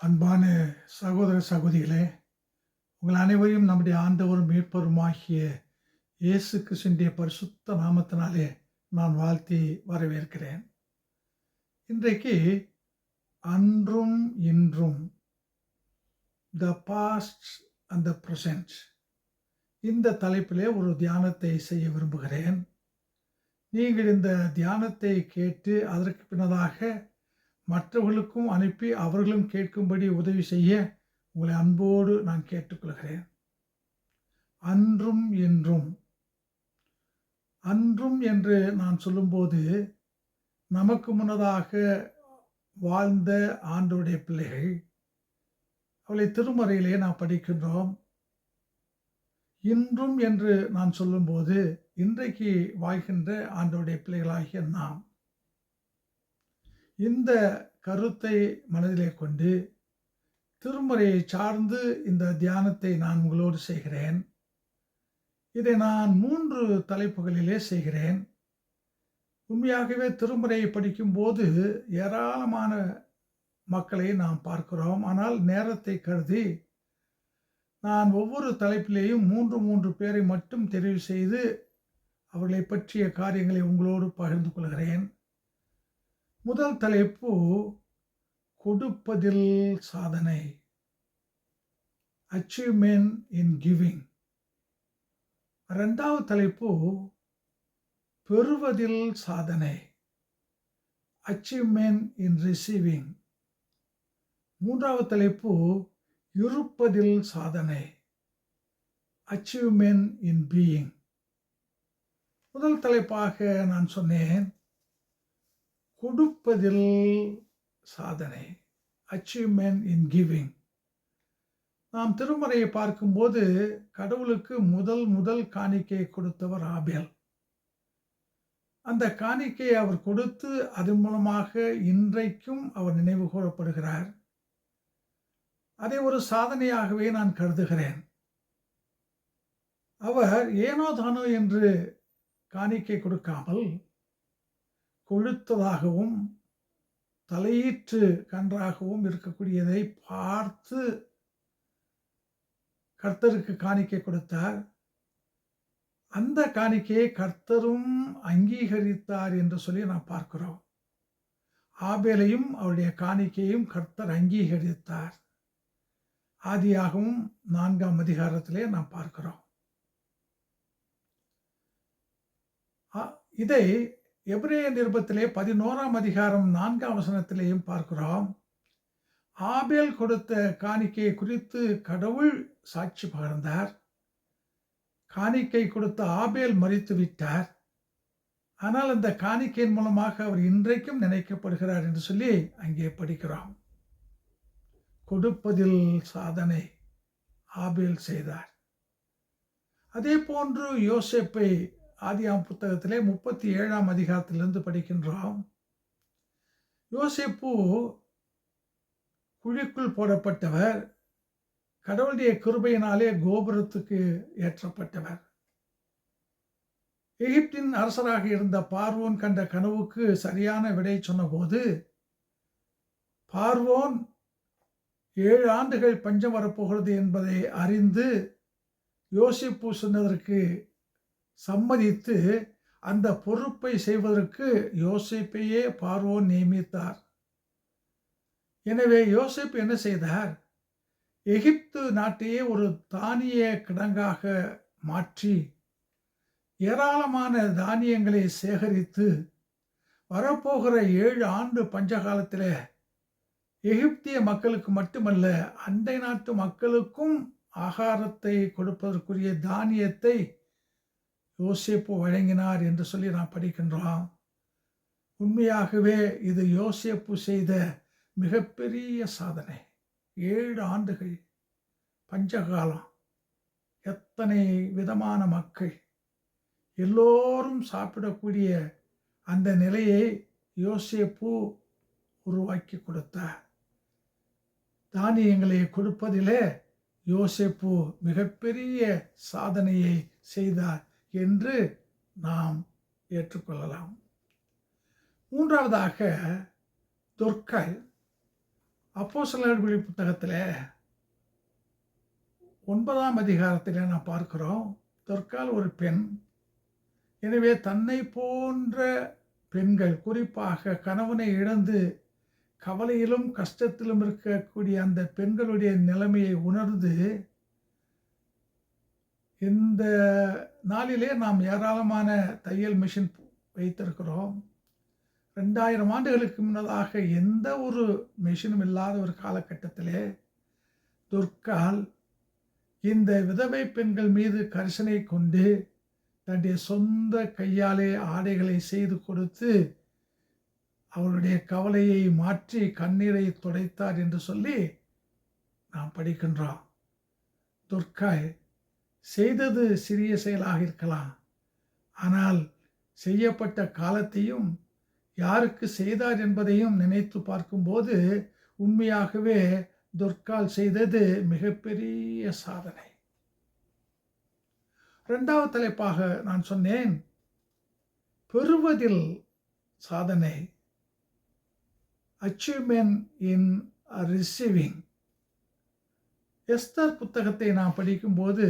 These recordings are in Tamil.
அன்பான சகோதர சகோதரிகளே உங்கள் அனைவரையும் நம்முடைய ஆண்டவரும் மீட்பருமாகிய இயேசு கிறிஸ்துடைய பரிசுத்த நாமத்தினாலே நான் வாழ்த்தி வரவேற்கிறேன். இன்றைக்கு அன்றும் இன்றும் the past and the present இந்த தலைப்பிலே ஒரு தியானத்தை செய்ய விரும்புகிறேன். நீங்கள் இந்த தியானத்தை கேட்டு அதற்கு பின்னதாக மற்றவர்களுக்கும் அனுப்பி அவர்களும் கேட்கும்படி உதவி செய்ய உங்களை அன்போடு நான் கேட்டுக்கொள்கிறேன். அன்றும் என்றும். அன்றும் என்று நான் சொல்லும்போது நமக்கு முன்னதாக வாழ்ந்த ஆண்டோடைய பிள்ளைகள் அவளை திருமறையிலே நாம் படிக்கின்றோம். இன்றும் என்று நான் சொல்லும்போது இன்றைக்கு வாழ்கின்ற ஆண்டோடைய பிள்ளைகளாகிய நாம் இந்த கருத்தை மனதிலே கொண்டு திருமுறையை சார்ந்து இந்த தியானத்தை நான் உங்களோடு செய்கிறேன். இதை நான் மூன்று தலைப்புகளிலே செய்கிறேன். உண்மையாகவே திருமுறையை படிக்கும்போது ஏராளமான மக்களை நாம் பார்க்கிறோம். ஆனால் நேரத்தை கருதி நான் ஒவ்வொரு தலைப்பிலேயும் மூன்று மூன்று பேரை மட்டும் தெரிவு செய்து அவர்களை பற்றிய காரியங்களை உங்களோடு பகிர்ந்து கொள்கிறேன். முதல் தலைப்பு கொடுப்பதில் சாதனை. அச்சீவ்மெண்ட் இன் கிவிங் ரெண்டாவது தலைப்பு பெறுவதில் சாதனை. அச்சீவ்மெண்ட் இன் ரிசீவிங் மூன்றாவது தலைப்பு இருப்பதில் சாதனை. அச்சீவ்மெண்ட் இன் பீயிங் முதல் தலைப்பாக நான் சொன்னேன் கொடுப்பதில் சாதனை அச்சீவ்மெண்ட் இன் கிவிங் நாம் திருமறையை பார்க்கும்போது கடவுளுக்கு முதல் முதல் காணிக்கை கொடுத்தவர் ஆபேல். அந்த காணிக்கையை அவர் கொடுத்து அதன் மூலமாக இன்றைக்கும் அவர் நினைவு கூறப்படுகிறார். அதை ஒரு சாதனையாகவே நான் கருதுகிறேன். அவர் ஏனோ தானோ என்று காணிக்கை கொடுக்காமல் கொழுத்ததாகவும் தலையீற்று கன்றாகவும் இருக்கக்கூடியதை பார்த்து கர்த்தருக்கு காணிக்கை கொடுத்தார். அந்த காணிக்கையை கர்த்தரும் அங்கீகரித்தார் என்று சொல்லி நாம் பார்க்கிறோம். ஆபேலையும் அவருடைய காணிக்கையும் கர்த்தர் அங்கீகரித்தார். ஆதியாகவும் நான்காம் அதிகாரத்திலே நாம் பார்க்கிறோம். இதை எப்ரேய நிருபத்திலே பதினோராம் அதிகாரம் நான்காம் வசனத்திலேயும் பார்க்கிறோம். ஆபேல் கொடுத்த காணிக்கை குறித்து கடவுள் சாட்சி பகர்ந்தார். காணிக்கை கொடுத்த ஆபேல் மறித்து விட்டார். ஆனால் அந்த காணிக்கையின் மூலமாக அவர் இன்றைக்கும் நினைக்கப்படுகிறார் என்று சொல்லி அங்கே படிக்கிறோம். கொடுப்பதில் சாதனை ஆபேல் செய்தார். அதே போன்று யோசேப்பை ஆதியாம் புத்தகத்திலே முப்பத்தி ஏழாம் அதிகாரத்திலிருந்து படிக்கின்றோம் யோசிப்பு குழிக்குள் போடப்பட்டவர் கடவுளுடைய கிருபையினாலே கோபுரத்துக்கு ஏற்றப்பட்டவர். எகிப்தின் அரசராக இருந்த பார்வோன் கண்ட கனவுக்கு சரியான விடை சொன்னபோது பார்வோன் ஏழு ஆண்டுகள் பஞ்சம் வரப்போகிறது என்பதை அறிந்து யோசிப்பு சொன்னதற்கு சம்மதித்து அந்த பொறுப்பை செய்வதற்கு யோசிப்பையே பார்வோன் நியமித்தார். எனவே யோசிப்பு என்ன செய்தார்? எகிப்து நாட்டையே ஒரு தானிய கிடங்காக மாற்றி ஏராளமான தானியங்களை சேகரித்து வரப்போகிற ஏழு ஆண்டு பஞ்சகாலத்தில் எகிப்திய மக்களுக்கு மட்டுமல்ல அண்டை நாட்டு மக்களுக்கும் ஆகாரத்தை கொடுப்பதற்குரிய தானியத்தை யோசிப்பு வழங்கினார் என்று சொல்லி நாம் படிக்கின்றோம். உண்மையாகவே இது யோசிப்பு செய்த மிகப்பெரிய சாதனை. ஏழு ஆண்டுகள் பஞ்சகாலம். எத்தனை விதமான மக்கள். எல்லோரும் சாப்பிடக்கூடிய அந்த நிலையை யோசிப்பு உருவாக்கி கொடுத்தார். தானியங்களை கொடுப்பதிலே யோசிப்பு மிகப்பெரிய சாதனையை செய்தார். என்று நாம் ஏற்றுக்கொள்ளலாம். மூன்றாவதாக தொற்காய் அப்போ சிலர்களின் புத்தகத்தில் ஒன்பதாம் அதிகாரத்தில் நாம் பார்க்கிறோம் தொற்கால் ஒரு பெண். எனவே தன்னை போன்ற பெண்கள் குறிப்பாக கணவனை இழந்து கவலையிலும் கஷ்டத்திலும் இருக்கக்கூடிய அந்த பெண்களுடைய நிலைமையை உணர்ந்து இந்த நாளிலே நாம் ஏராளமான தையல் மிஷின் வைத்திருக்கிறோம். ரெண்டாயிரம் ஆண்டுகளுக்கு முன்னதாக எந்த ஒரு மிஷினும் இல்லாத ஒரு காலகட்டத்திலே துர்கால் இந்த விதவை பெண்கள் மீது கரிசனை கொண்டு தன்னுடைய சொந்த கையாலே ஆடைகளை செய்து கொடுத்து அவருடைய கவலையை மாற்றி கண்ணீரை துடைத்தார் என்று சொல்லி நாம் படிக்கின்றோம். துர்காய் செய்தது சிறிய செயலாக இருக்கலாம். ஆனால் செய்யப்பட்ட காலத்தையும் யாருக்கு செய்தார் என்பதையும் நினைத்து பார்க்கும்போது உண்மையாகவே துர்கால் செய்தது மிகப்பெரிய சாதனை. இரண்டாவது தலைப்பாக நான் சொன்னேன் பெறுவதில் சாதனை. அச்சீவ்மெண்ட் இன் ரிசீவிங் எஸ்தர் புத்தகத்தை நாம் படிக்கும்போது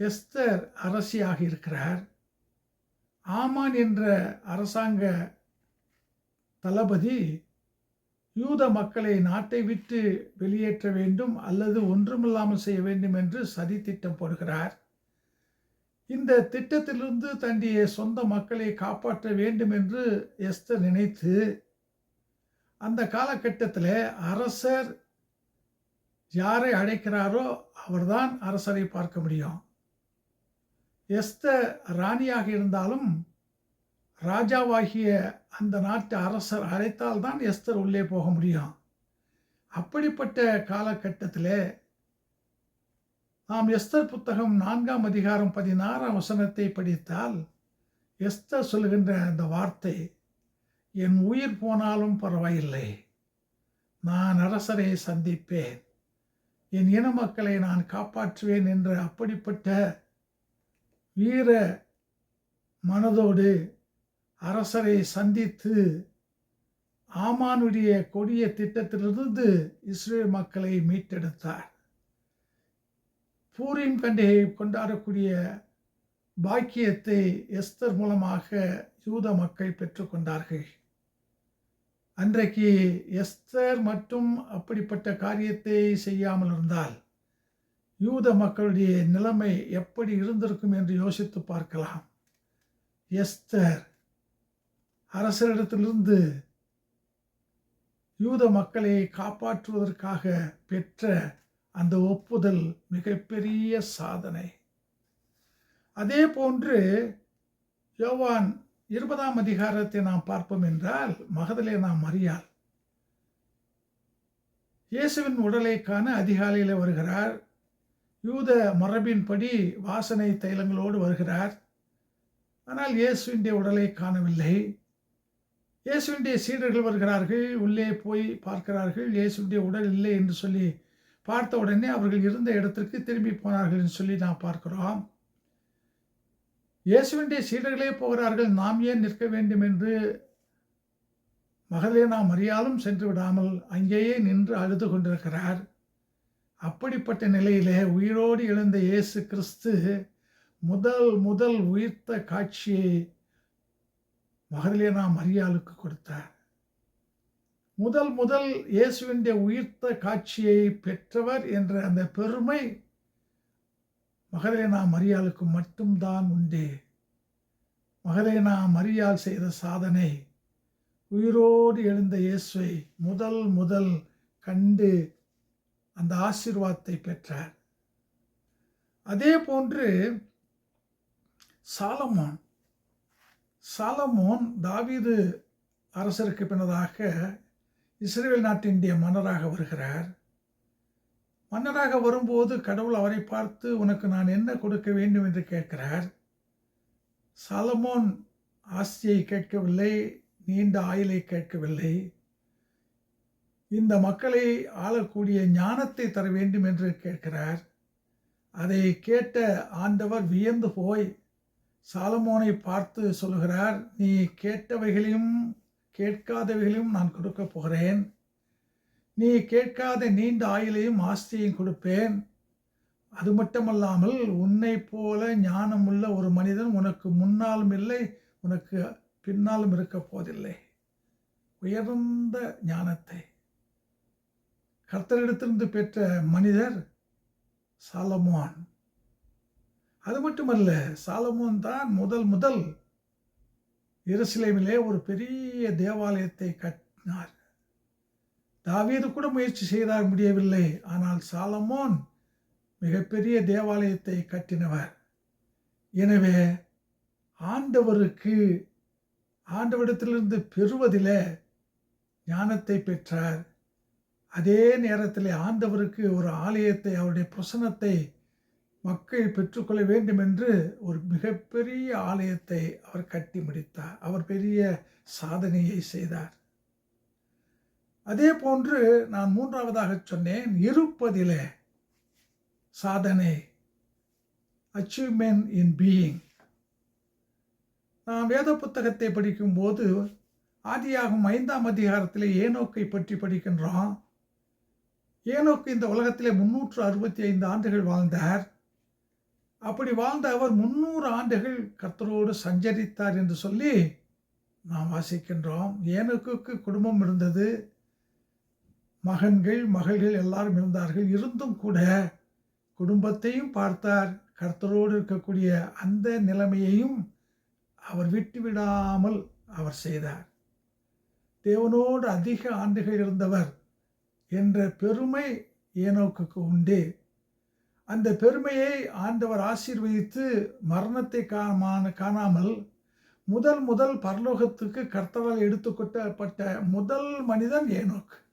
எஸ்தர் அரசியாக இருக்கிறார் ஆமான் என்ற அரசாங்க தளபதி யூத மக்களை நாட்டை விட்டு வெளியேற்ற வேண்டும் அல்லது ஒன்றுமில்லாமல் செய்ய வேண்டும் என்று சதி திட்டம் போடுகிறார். இந்த திட்டத்திலிருந்து தன்னுடைய சொந்த மக்களை காப்பாற்ற வேண்டும் என்று எஸ்தர் நினைத்து அந்த காலகட்டத்தில் அரசர் யாரை அழைக்கிறாரோ அவர்தான் அரசரை பார்க்க முடியும். எஸ்தர் ராணியாக இருந்தாலும் ராஜாவாகிய அந்த நாட்டு அரசர் அழைத்தால்தான் எஸ்தர் உள்ளே போக முடியும். அப்படிப்பட்ட காலகட்டத்தில் நாம் எஸ்தர் புத்தகம் நான்காம் அதிகாரம் பதினாறாம் வசனத்தை படித்தால் எஸ்தர் சொல்கின்ற அந்த வார்த்தை என் உயிர் போனாலும் பரவாயில்லை நான் அரசரை சந்திப்பேன் என் இன மக்களை நான் காப்பாற்றுவேன் என்ற அப்படிப்பட்ட வீர மனதோடு அரசரை சந்தித்து ஆமானுடைய கொடிய திட்டத்திலிருந்து இஸ்ரேல் மக்களை மீட்டெடுத்தார். பூரின் பண்டிகை கொண்டாடக்கூடிய பாக்கியத்தை எஸ்தர் மூலமாக யூத மக்கள் பெற்றுக்கொண்டார்கள் அன்றைக்கு எஸ்தர் மட்டும் அப்படிப்பட்ட காரியத்தை செய்யாமல் இருந்தால் யூத மக்களுடைய நிலைமை எப்படி இருந்திருக்கும் என்று யோசித்து பார்க்கலாம். எஸ்தர் அரசரிடத்திலிருந்து யூத மக்களை காப்பாற்றுவதற்காக பெற்ற அந்த ஒப்புதல் மிகப்பெரிய சாதனை. அதே போன்று யோவான் இருபதாம் அதிகாரத்தை நாம் பார்ப்போம் என்றால் மகதலே நாம் அறியாள் இயேசுவின் உடலை காண அதிகாலையில் வருகிறார். யூத மரபின்படி வாசனை தைலங்களோடு வருகிறார். ஆனால் இயேசுவிண்டிய உடலை காணவில்லை. இயேசுவிண்டிய சீடர்கள் வருகிறார்கள். உள்ளே போய் பார்க்கிறார்கள். இயேசுடைய உடல் இல்லை என்று சொல்லி பார்த்த உடனே அவர்கள் இருந்த இடத்திற்கு திரும்பி போனார்கள் என்று சொல்லி நாம் பார்க்கிறோம். இயேசுவிண்டிய சீடர்களே போகிறார்கள். நாம் ஏன் நிற்க வேண்டும் என்று மகளே நாம் அறியாலும் சென்று விடாமல் அங்கேயே நின்று அழுது கொண்டிருக்கிறார். அப்படிப்பட்ட நிலையிலே உயிரோடு எழுந்த இயேசு கிறிஸ்து முதல் முதல் உயிர்த்த காட்சியை மகளிரா மரியாளுக்கு கொடுத்தார். முதல் முதல் இயேசுவிൻ്റെ உயிர்த்த காட்சியை பெற்றவர் என்ற அந்த பெருமை மகதலேனா மரியாளுக்கு மட்டும்தான் உண்டு. மகதலேனா மரியாள் செய்த சாதனை உயிரோடு எழுந்த இயேசுவை முதல் முதல் கண்டு அந்த ஆசீர்வாதத்தை பெற்றார். அதே போன்று சாலமோன். சாலமோன் தாவீது அரசருக்கு பின்னதாக இஸ்ரேல் நாட்டினுடைய மன்னராக வருகிறார். மன்னராக வரும்போது கடவுள் அவரை பார்த்து உனக்கு நான் என்ன கொடுக்க வேண்டும்? என்று கேட்கிறார். சாலமோன் ஆஸ்தியை கேட்கவில்லை நீண்ட ஆயிலை கேட்கவில்லை. இந்த மக்களை ஆளக்கூடிய ஞானத்தை தர வேண்டும் என்று கேட்கிறார். அதை கேட்ட ஆண்டவர் வியந்து போய் சாலமோனை பார்த்து சொல்கிறார் நீ கேட்டவைகளையும் கேட்காதவைகளையும் நான் கொடுக்க போகிறேன். நீ கேட்காத நீண்ட ஆயுளையும் ஆஸ்தியையும் கொடுப்பேன். அது மட்டுமல்லாமல் உன்னைப் போல ஞானமுள்ள ஒரு மனிதன் உனக்கு முன்னாலும் இல்லை உனக்கு பின்னாலும் இருக்க போதில்லை உயர்ந்த ஞானத்தை கர்த்தரிடத்திலிருந்து பெற்ற மனிதர் சாலமோன். அது மட்டுமல்ல சாலமோன் தான் முதல் முதல் எருசலேமிலே ஒரு பெரிய தேவாலயத்தை கட்டினார். தாவீது கூட முயற்சி செய்தார் முடியவில்லை. ஆனால் சாலமோன் மிகப்பெரிய தேவாலயத்தை கட்டினவர். எனவே ஆண்டவருக்கு ஆண்டவரிடத்திலிருந்து பெறுவதில் ஞானத்தை பெற்றார். அதே நேரத்தில் ஆண்டவருக்கு ஒரு ஆலயத்தை அவருடைய பிரசனத்தை மக்கள் பெற்றுக்கொள்ள வேண்டும் என்று ஒரு மிகப்பெரிய ஆலயத்தை அவர் கட்டி முடித்தார். அவர் பெரிய சாதனையை செய்தார். அதே போன்று நான் மூன்றாவதாக சொன்னேன் இருப்பதிலே சாதனை அச்சீவ்மெண்ட் இன் பீயிங் நான் வேத புத்தகத்தை படிக்கும்போது ஆதியாகும் ஐந்தாம் அதிகாரத்தில் ஏனோக்கை பற்றி படிக்கின்றோம். ஏனோக்கு இந்த உலகத்திலே முன்னூற்று அறுபத்தி ஐந்து ஆண்டுகள் வாழ்ந்தார். அப்படி வாழ்ந்த அவர் முன்னூறு ஆண்டுகள் கர்த்தரோடு சஞ்சரித்தார் என்று சொல்லி நாம் வாசிக்கின்றோம். ஏனுக்கு குடும்பம் இருந்தது. மகன்கள் மகள்கள் எல்லாரும் இருந்தார்கள். இருந்தும் கூட குடும்பத்தையும் பார்த்தார். கர்த்தரோடு இருக்கக்கூடிய அந்த நிலைமையையும் அவர் விட்டு விடாமல் அவர் செய்தார். தேவனோடு அதிக ஆண்டுகள் இருந்தவர் என்ற பெருமை ஏனோக்குக்கு உண்டு. அந்த பெருமையை ஆண்டவர் ஆசீர்வதித்து மரணத்தை காண காணாமல் முதல் முதல் பரலோகத்துக்கு கர்த்தரால் எடுத்துக்கொட்டப்பட்ட முதல் மனிதன் ஏனோக்கு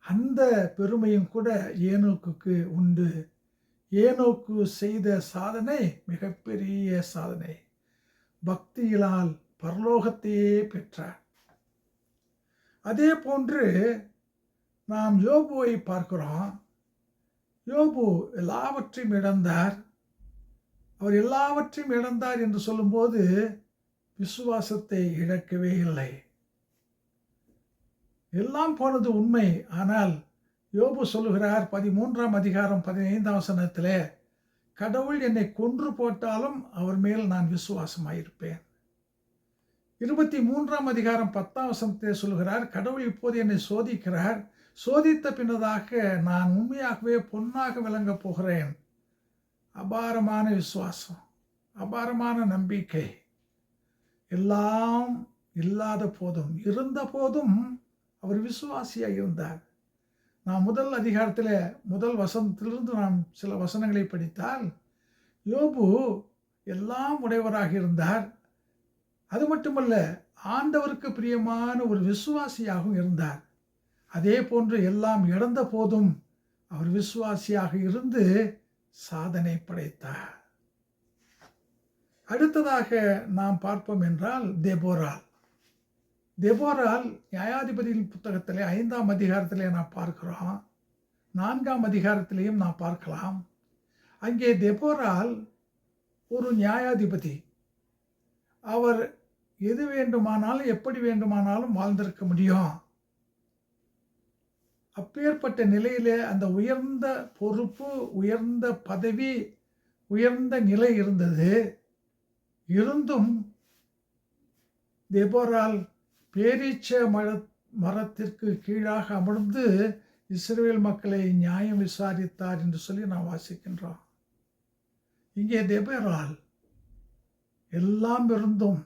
அந்த பெருமையும் கூட ஏனோக்குக்கு உண்டு. ஏனோக்கு செய்த சாதனை மிகப்பெரிய சாதனை. பக்தியிலால் பரலோகத்தையே பெற்றார். அதே போன்று நாம் யோபுவை பார்க்கிறோம். யோபு எல்லாவற்றையும் இழந்தார். அவர் எல்லாவற்றையும் இழந்தார் என்று சொல்லும்போது விசுவாசத்தை இழக்கவே இல்லை. எல்லாம் போனது உண்மை. ஆனால் யோபு சொல்லுகிறார் பதிமூன்றாம் அதிகாரம் பதினைந்தாம் வசனத்தில் கடவுள் என்னை கொன்று போட்டாலும் அவர் மேல் நான் விசுவாசமாயிருப்பேன். இருபத்தி மூன்றாம் அதிகாரம் பத்தாம் வசனத்தில் சொல்கிறார் கடவுள் இப்போது என்னை சோதிக்கிறார். சோதித்த பின்னதாக நான் உண்மையாகவே பொன்னாக விளங்கப் போகிறேன். அபாரமான விசுவாசம் அபாரமான நம்பிக்கை. எல்லாம் இல்லாத போதும் இருந்த போதும் அவர் விசுவாசியாக இருந்தார். நான் முதல் அதிகாரத்தில் முதல் வசனத்திலிருந்து நாம் சில வசனங்களை படித்தால் யோபு எல்லாம் உடையவராக இருந்தார். அது மட்டுமல்ல ஆண்டவருக்கு பிரியமான ஒரு விசுவாசியாகவும் இருந்தார். அதே போன்று எல்லாம் இழந்த போதும் அவர் விசுவாசியாக இருந்து சாதனை படைத்தார். அடுத்ததாக நாம் பார்ப்போம் என்றால் தெபோரால். தெபோரால் நியாயாதிபதியின் புத்தகத்திலே ஐந்தாம் அதிகாரத்திலே நாம் பார்க்கிறோம். நான்காம் அதிகாரத்திலையும் நாம் பார்க்கலாம். அங்கே தெபோரால் ஒரு நியாயாதிபதி. அவர் எது வேண்டுமானாலும் எப்படி வேண்டுமானாலும் வாழ்ந்திருக்க முடியும். அப்பேற்பட்ட நிலையிலே அந்த உயர்ந்த பொறுப்பு உயர்ந்த பதவி உயர்ந்த நிலை இருந்தது. இருந்தும் தெபோரால் பேரீச்ச மர மரத்திற்கு கீழாக அமர்ந்து இஸ்ரேல் மக்களை நியாயம் விசாரித்தார் என்று சொல்லி நாம் வாசிக்கின்றோம். இங்கே தெபரால் எல்லாம் இருந்தும்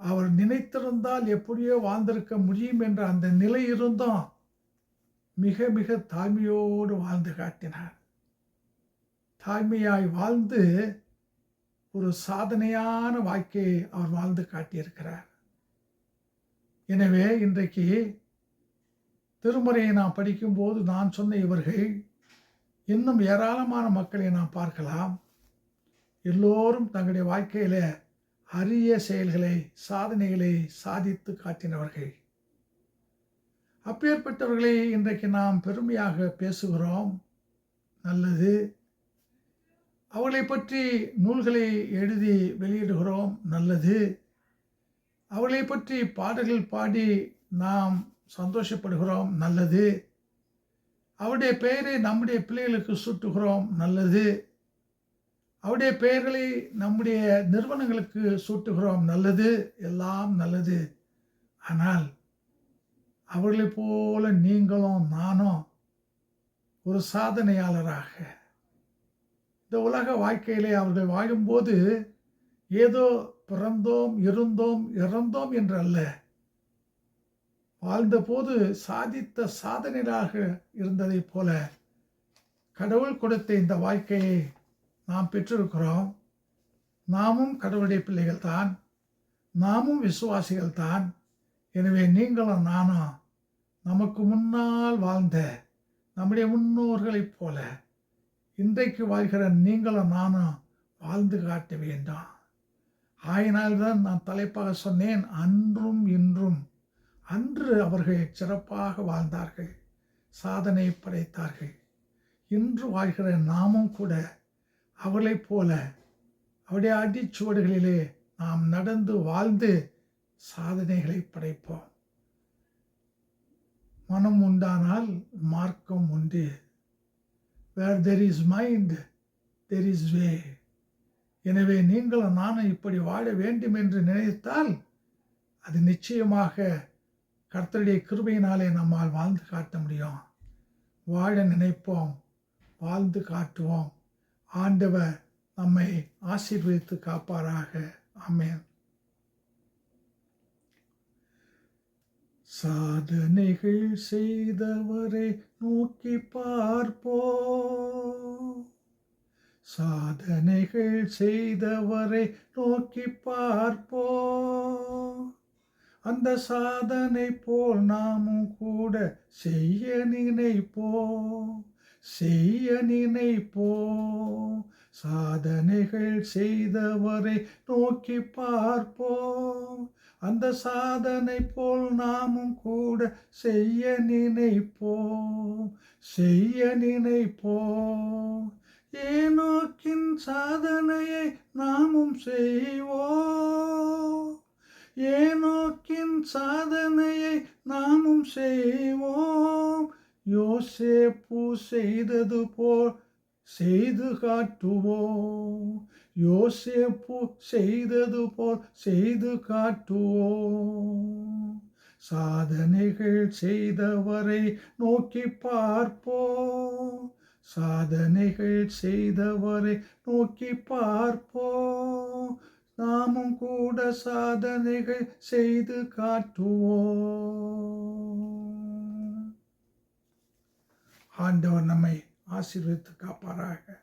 அவர் நினைத்திருந்தால் எப்படியோ வாழ்ந்திருக்க முடியும் என்ற அந்த நிலை இருந்தும் மிக மிக தாய்மையோடு வாழ்ந்து காட்டினார். தாய்மையாய் வாழ்ந்து ஒரு சாதனையான வாழ்க்கையை அவர் வாழ்ந்து காட்டியிருக்கிறார். எனவே இன்றைக்கு திருமுறையை நான் படிக்கும்போது நான் சொன்ன இவர்கள் இன்னும் ஏராளமான மக்களை நாம் பார்க்கலாம். எல்லோரும் தங்களுடைய வாழ்க்கையில் அரிய செயல்களை சாதனைகளை சாதித்து காட்டினவர்கள். அப்பேற்பட்டவர்களை இன்றைக்கு நாம் பெருமையாக பேசுகிறோம். நல்லது. அவளை பற்றி நூல்களை எழுதி வெளியிடுகிறோம். நல்லது. அவளை பற்றி பாடல்கள் பாடி நாம் சந்தோஷப்படுகிறோம். நல்லது. அவருடைய பெயரை நம்முடைய பிள்ளைகளுக்கு சூட்டுகிறோம். நல்லது. அவருடைய பெயர்களை நம்முடைய நிறுவனங்களுக்கு சூட்டுகிறோம். நல்லது. எல்லாம் நல்லது. ஆனால் அவர்களைப் போல நீங்களும் நானும் ஒரு சாதனையாளராக. இந்த உலக வாழ்க்கையிலே அவர்கள் வாழும்போது ஏதோ பிறந்தோம் இருந்தோம் இறந்தோம் என்று அல்ல. வாழ்ந்தபோது சாதித்த சாதனையாக இருந்ததைப் போல கடவுள் கொடுத்த இந்த வாழ்க்கையை நாம் பெற்றிருக்கிறோம். நாமும் கடவுளுடைய பிள்ளைகள் தான். நாமும் விசுவாசிகள் தான். எனவே நீங்களும் நானும் நமக்கு முன்னால் வாழ்ந்த நம்முடைய முன்னோர்களைப் போல இன்றைக்கு வாழ்கிற நீங்களும் நானும் வாழ்ந்து காட்ட வேண்டாம். ஆயினால்தான் நான் தலைப்பாக சொன்னேன் அன்றும் இன்றும். அன்று அவர்கள் சிறப்பாக வாழ்ந்தார்கள் சாதனை படைத்தார்கள். இன்று வாழ்கிற நாமும் கூட அவளைப் போல அவருடைய அடிச்சுவடுகளிலே நாம் நடந்து வாழ்ந்து சாதனைகளை படைப்போம். மனம் உண்டானால் மார்க்கம் உண்டு. Where there is mind there is way எனவே நீங்களும் நானும் இப்படி வாழ வேண்டும் என்று நினைத்தால் அது நிச்சயமாக கர்த்தருடைய கிருபையினாலே நம்மால் வாழ்ந்து காட்ட முடியும். வாழ நினைப்போம் வாழ்ந்து காட்டுவோம். ஆண்டவர் நம்மை ஆசீர்வதித்து காப்பாராக. அமேன் சாதனைகள் செய்தவரை நோக்கி பார்ப்போ. சாதனைகள் செய்தவரை நோக்கி பார்ப்போ. அந்த சாதனை போல் நாமும் கூட செய்ய நினைப்போ. செய்ய நினைப்போ. சாதனைகள் செய்தவரை நோக்கி பார்ப்போம் அந்த சாதனை போல் நாமும் கூட செய்ய நினைப்போம் செய்ய நினைப்போம். ஏனோக்கின் சாதனையை நாமும் செய்வோம் ஏனோக்கின் சாதனையை நாமும் செய்வோம். யோசேப்பு செய்தது போல் செய்து காட்டுவோம் யோசேப்பு செய்தது போல் செய்து காட்டுவோம் சாதனைகள் செய்தவரை நோக்கி பார்ப்போம் சாதனைகள் செய்தவரை நோக்கி பார்ப்போம் நாமும் கூட சாதனைகள் செய்து காட்டுவோம் ஆண்டவர் நம்மை ஆசீர்வதித்து காப்பாராக.